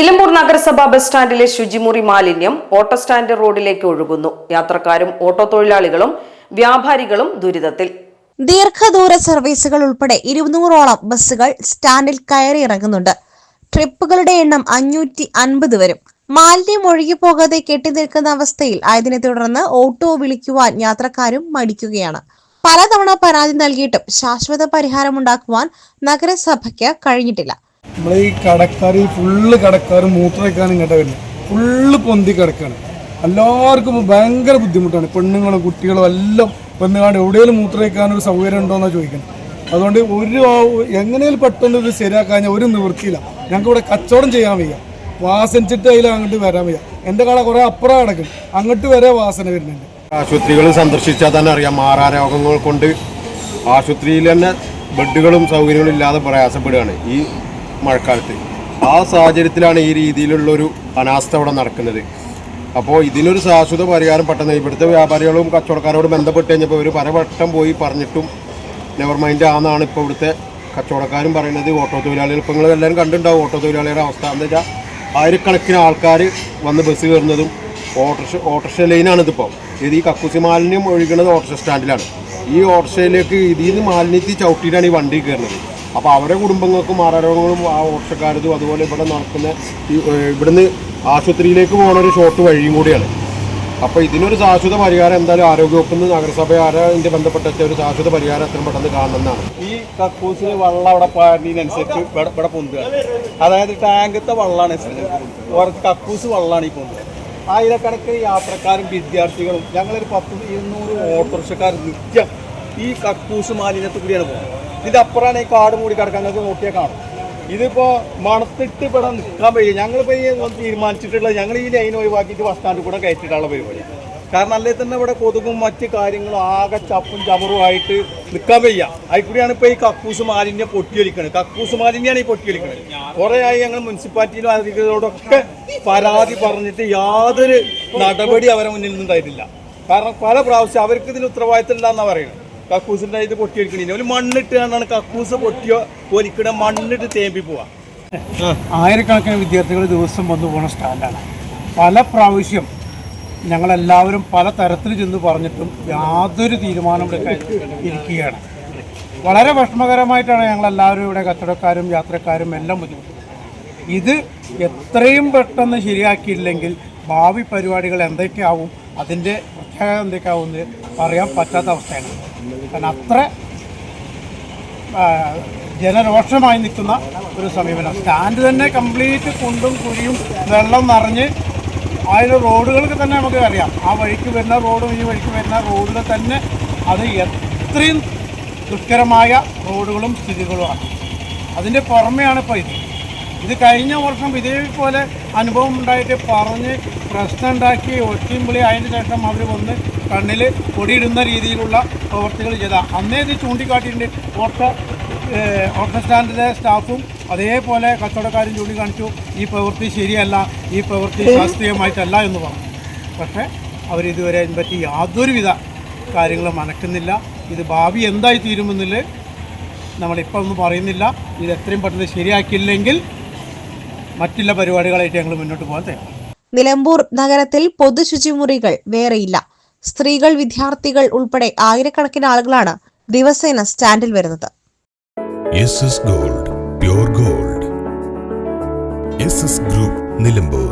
നിലമ്പൂർ നഗരസഭാ ബസ് സ്റ്റാൻഡിലെ ശുചിമുറി മാലിന്യം ഓട്ടോ സ്റ്റാൻഡ് റോഡിലേക്ക് ഒഴുകുന്നു. യാത്രക്കാരും ഓട്ടോ തൊഴിലാളികളും വ്യാപാരികളും ദുരിതത്തിൽ. ദീർഘദൂര സർവീസുകൾ ഉൾപ്പെടെ ഇരുന്നൂറോളം ബസ്സുകൾ സ്റ്റാൻഡിൽ കയറി ഇറങ്ങുന്നുണ്ട് ട്രിപ്പുകളുടെ എണ്ണം അഞ്ഞൂറ്റി അൻപത് വരും. മാലിന്യം ഒഴുകിപ്പോകാതെ കെട്ടിനിൽക്കുന്ന അവസ്ഥയിൽ ആയതിനെ തുടർന്ന് ഓട്ടോ വിളിക്കുവാൻ യാത്രക്കാരും മടിക്കുകയാണ്. പലതവണ പരാതി നൽകിയിട്ടും ശാശ്വത പരിഹാരം പരിഹാരമുണ്ടാക്കുവാൻ നഗരസഭയ്ക്ക് കഴിഞ്ഞിട്ടില്ല. നമ്മളെ ഈ കടക്കാർ ഈ ഫുള്ള് കടക്കാർ മൂത്രമൊക്കെയാണ് ഇങ്ങോട്ട് വരുന്നത് ഫുള്ള് പൊന്തി കിടക്കാണ്. എല്ലാവർക്കും ഭയങ്കര ബുദ്ധിമുട്ടാണ്. പെണ്ണുങ്ങളും കുട്ടികളും എല്ലാം പെണ്ണുകാണ്ട് എവിടെയെങ്കിലും മൂത്രമൊക്കാൻ ഒരു സൗകര്യം ഉണ്ടോ എന്നാണ് ചോദിക്കുന്നത് അതുകൊണ്ട് ഒരു എങ്ങനെയും പെട്ടെന്ന് ഇത് ശരിയാക്കാൻ ഒരു നിവൃത്തിയില്ല. ഞങ്ങൾക്ക് ഇവിടെ കച്ചവടം ചെയ്യാൻ വയ്യ. വാസനിച്ചിട്ട് അതിൽ അങ്ങോട്ട് വരാൻ വയ്യ. എന്റെ കട കുറേ അപ്പുറം കിടക്കും. അങ്ങോട്ട് വരെ വാസന വരുന്നുണ്ട്. ആശുപത്രികൾ സന്ദർശിച്ചാൽ തന്നെ അറിയാം മാറാരോഗങ്ങൾ കൊണ്ട് ആശുപത്രിയിൽ തന്നെ ബെഡുകളും സൗകര്യങ്ങളും ഇല്ലാതെ പ്രയാസപ്പെടുകയാണ്. ഈ മഴക്കാലത്ത്. ആ സാഹചര്യത്തിലാണ് ഈ രീതിയിലുള്ളൊരു അനാസ്ഥ ഇവിടെ നടക്കുന്നത്. അപ്പോൾ ഇതിനൊരു ശാശ്വത പരിഹാരം പെട്ടെന്ന് ഇവിടുത്തെ വ്യാപാരികളും കച്ചവടക്കാരോടും ബന്ധപ്പെട്ട് കഴിഞ്ഞപ്പോൾ ഒരു പലവട്ടം പോയി പറഞ്ഞിട്ടും നെവർ മൈൻഡ് ആണെന്നാണ് ഇപ്പോൾ ഇവിടുത്തെ കച്ചവടക്കാരും പറയുന്നത്. ഓട്ടോ തൊഴിലാളികൾ ഇപ്പോൾ നിങ്ങൾ എല്ലാവരും കണ്ടിട്ടുണ്ടാവും ഓട്ടോ തൊഴിലാളികളുടെ അവസ്ഥ. എന്താ വെച്ചാൽ ആയിരക്കണക്കിന് ആൾക്കാർ വന്ന് ബസ് കയറുന്നതും ഓട്ടോറിക്ഷ ഓട്ടോറിക്ഷ ലൈനാണ് ഇതിപ്പോൾ ഇത് ഈ കക്കൂസി മാലിന്യം ഒഴുകുന്നത് ഓട്ടോറിക്ഷ സ്റ്റാൻഡിലാണ് ഈ ഓട്ടോറിക്ഷയിലേക്ക് ഇതിൽ നിന്ന് മാലിന്യത്തിൽ ചവിട്ടിയിട്ടാണ് ഈ വണ്ടി കയറുന്നത്. അപ്പോൾ അവരുടെ കുടുംബങ്ങൾക്കും മാറാരോഗങ്ങളും ആ ഓർഷക്കാരതും അതുപോലെ ഇവിടെ നടക്കുന്ന ഈ ഇവിടുന്ന് ആശുപത്രിയിലേക്ക് പോകുന്ന ഒരു ഷോർട്ട് വഴിയും കൂടിയാണ്. അപ്പോൾ ഇതിനൊരു ശാശ്വത പരിഹാരം എന്തായാലും ആരോഗ്യവകുപ്പിൽ നിന്ന് നഗരസഭ ആരോഗ്യ ബന്ധപ്പെട്ട ഒരു ശാശ്വത പരിഹാരം എത്രയും പെട്ടെന്ന് കാണണമെന്നാണ്. ഈ കക്കൂസിൽ വെള്ളം അവിടെ പാടിനനുസരിച്ച് ഇവിടെ ഇവിടെ പൊന്തുക. അതായത് ടാങ്കത്തെ വെള്ളമാണ് കക്കൂസ് വെള്ളമാണ് ഈ പൊന്തുക. ആയിരക്കണക്കിന് യാത്രക്കാരും വിദ്യാർത്ഥികളും ഞങ്ങളൊരു പത്ത് ഇരുന്നൂറ് ഓട്ടോറിക്ഷക്കാർ നിത്യം ഈ കക്കൂസ് മാലിന്യത്തിൽ കൂടിയാണ് പോകുന്നത്. ഇതിന്റെ അപ്പുറമാണ് ഈ കാട് മൂടി കിടക്കാൻ. നിങ്ങൾക്ക് നോക്കിയാൽ കാണും. ഇതിപ്പോൾ മണത്തിട്ട് ഇവിടെ നിൽക്കാൻ പറ്റില്ല ഞങ്ങളിപ്പോൾ ഈ തീരുമാനിച്ചിട്ടുള്ളത് ഞങ്ങൾ ഈ ലൈൻ ഒഴിവാക്കിയിട്ട് ബസ് സ്റ്റാൻഡിൽ കൂടെ കയറ്റിയിട്ടുള്ള പരിപാടി. കാരണം അല്ലേ തന്നെ ഇവിടെ കൊതുകും മറ്റ് കാര്യങ്ങളും ആകെ ചപ്പും ചമറുമായിട്ട് നിൽക്കാൻ വയ്യ. അതിൽ കൂടിയാണ് ഇപ്പോൾ ഈ കക്കൂസ് മാലിന്യം പൊട്ടിയൊലിക്കുന്നത് കക്കൂസ് മാലിന്യമാണ് ഈ പൊട്ടിയൊലിക്കുന്നത് കുറേ ആയി ഞങ്ങൾ മുനിസിപ്പാലിറ്റിയിലും അധികൃതരോടൊക്കെ പരാതി പറഞ്ഞിട്ട് യാതൊരു നടപടി അവരെ മുന്നിൽ നിന്നുണ്ടായിട്ടില്ല. കാരണം പല പ്രാവശ്യം അവർക്ക് ഇതിന് ഉത്തരവാദിത്തം ഇല്ലാന്നാ പറയുന്നത്. കക്കൂസിന്റെ ഇത് എടുക്കണേ ഒരു മണ്ണിട്ട് കാണാണ് കക്കൂസ് പൊട്ടിയോ ഒലിക്കണ മണ്ണിട്ട് തേമ്പി പോവാ. ആയിരക്കണക്കിന് വിദ്യാർത്ഥികൾ ദിവസം വന്നു പോകുന്ന സ്റ്റാൻഡാണ്. പല പ്രാവശ്യം ഞങ്ങളെല്ലാവരും പല തരത്തിൽ ചെന്ന് പറഞ്ഞിട്ടും യാതൊരു തീരുമാനം ഇരിക്കുകയാണ് വളരെ വിഷമകരമായിട്ടാണ് ഞങ്ങളെല്ലാവരും ഇവിടെ കച്ചവടക്കാരും യാത്രക്കാരും എല്ലാം ബുദ്ധിമുട്ടുന്നത് ഇത് എത്രയും പെട്ടെന്ന് ശരിയാക്കിയില്ലെങ്കിൽ ഭാവി പരിപാടികൾ എന്തൊക്കെയാവും അതിന്റെ പ്രത്യേകത എന്തൊക്കെയാവും എന്ന് പറയാൻ പറ്റാത്ത അവസ്ഥയാണ്. കാരണം അത്ര ജനരോഷമായി നിൽക്കുന്ന ഒരു സമീപനം. സ്റ്റാൻഡ് തന്നെ കംപ്ലീറ്റ് കുണ്ടും കുഴിയും വെള്ളം നിറഞ്ഞ് അതിന് റോഡുകൾക്ക് തന്നെ നമുക്ക് അറിയാം. ആ വഴിക്ക് വരുന്ന റോഡും ഈ വഴിക്ക് വരുന്ന റോഡിൽ തന്നെ അത് എത്രയും ദുഷ്കരമായ റോഡുകളും സ്ഥിതികളുമാണ്. അതിന്റെ പുറമെയാണ് ഇപ്പോൾ ഇത്. ഇത് കഴിഞ്ഞ വർഷം ഇതേപോലെ അനുഭവം ഉണ്ടായിട്ട് പറഞ്ഞ് പ്രശ്നം ഉണ്ടാക്കി ഒറ്റയും വിളി അതിന് ശേഷം അവർ വന്ന് കണ്ണിൽ പൊടിയിടുന്ന രീതിയിലുള്ള പ്രവർത്തികൾ ചെയ്ത. അന്നേ ഇത് ചൂണ്ടിക്കാട്ടിയിട്ടുണ്ട്. ഓർത്ത ഓർത്ത സ്റ്റാൻഡിലെ സ്റ്റാഫും അതേപോലെ കച്ചവടക്കാരും ചൂണ്ടിക്കാണിച്ചു ഈ പ്രവൃത്തി ശരിയല്ല ഈ പ്രവൃത്തി ശാസ്ത്രീയമായിട്ടല്ല എന്ന് പറഞ്ഞു. പക്ഷേ അവരിതുവരെ അതിനെപ്പറ്റി യാതൊരുവിധ കാര്യങ്ങളും മനക്കുന്നില്ല ഇത് ഭാവി എന്തായി തീരുമെന്നില്ല നമ്മളിപ്പോൾ ഒന്നും പറയുന്നില്ല. ഇത് എത്രയും പെട്ടെന്ന് ശരിയാക്കിയില്ലെങ്കിൽ മറ്റുള്ള പരിപാടികളായിട്ട് ഞങ്ങൾ മുന്നോട്ട് പോകാൻ തയ്യാറാണ്. നിലമ്പൂർ നഗരത്തിൽ പൊതുശുചിമുറികൾ വേറെയില്ല. സ്ത്രീകൾ വിദ്യാർത്ഥികൾ ഉൾപ്പെടെ ആയിരക്കണക്കിന് ആളുകളാണ് ദിവസേന സ്റ്റാൻഡിൽ വരുന്നത്. Gold gold group Nilambur